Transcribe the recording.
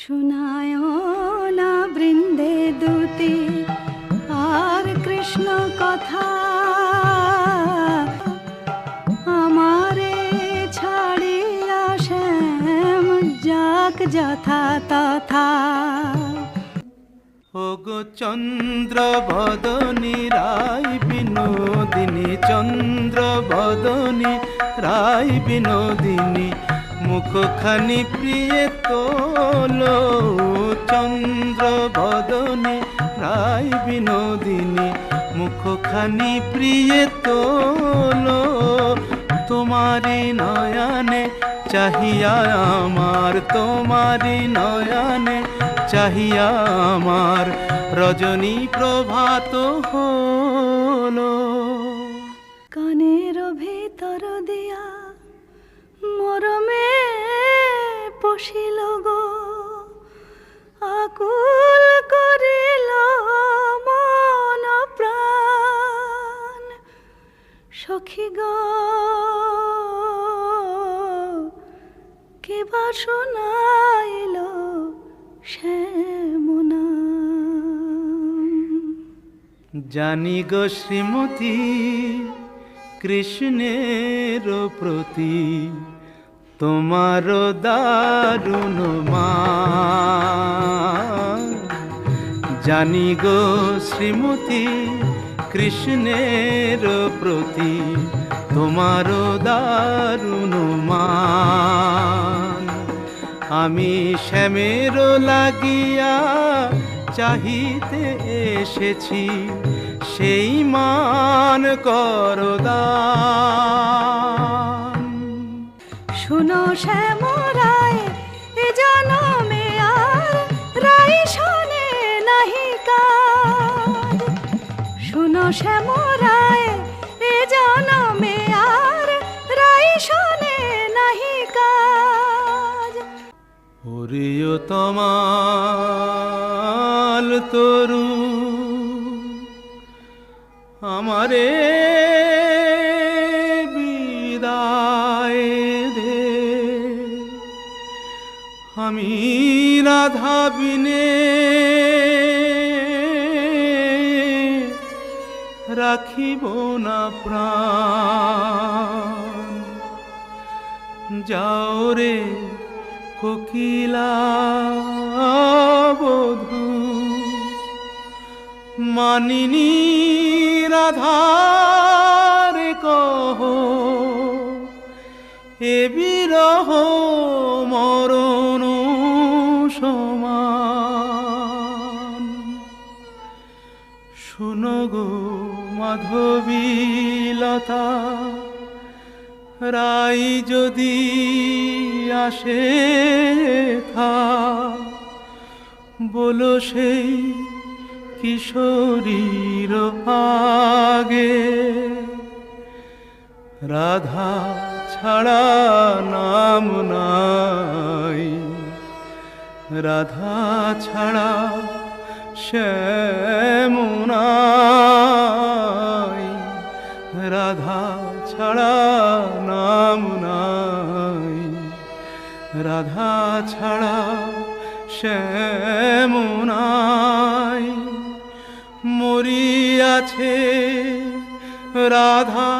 শোনায় না বৃন্দে দুতি, আর কৃষ্ণ কথা আমারে ছাড়িয়া শ্যাম যাক যথা তথা। ওগো চন্দ্র বদনী রায় বিনোদিনী চন্দ্র বদনী রায় বিনোদিনী মুখখানি প্রিয় তোলো চন্দ্র বদনী রায় বিনোদিনী। মুখখানি প্রিয় তোলো তোমারি নয়নে, চাহিয়া আমার তোমারি নয়নে, চাহিয়া আমার রজনী প্রভাত হলো। পশিল গো, আকুল করিল মন প্রাণ। সখী গো, কে বা শোনাইল শ্যামনা জানি গো শ্রীমতী, কৃষ্ণের প্রতি তোমার দারুণ মা। জানি গো শ্রীমতী, কৃষ্ণের প্রতি তোমার দারুণ মান আমি শ্যামের লাগিয়া চাহিতে এসেছি, সেই মান করদান শ্যামরায় এ জনমে আর রাই শোনে নাহি কাজ শুনো শ্যামরায় এ জনমে আর রাই শোনে নাহি কাজ ওরিও তমাল তরু, আমারে আমি রাধা বিনে। রাখিব না প্রাণ। যাও রে কোকিলা বধু। মানিনী রাধার কহ, এ বিরহ মরণ গো মাধবীলতা। রাই যদি আসে থা, বলো সেই কিশোরীর আগে রাধা ছাড়া নাম নাই, রাধা ছাড়া শ্যাম নাই রাধা ছাড়া নাম নাই। রাধা ছাড়া শ্যামনাই মরিয়াছে রাধা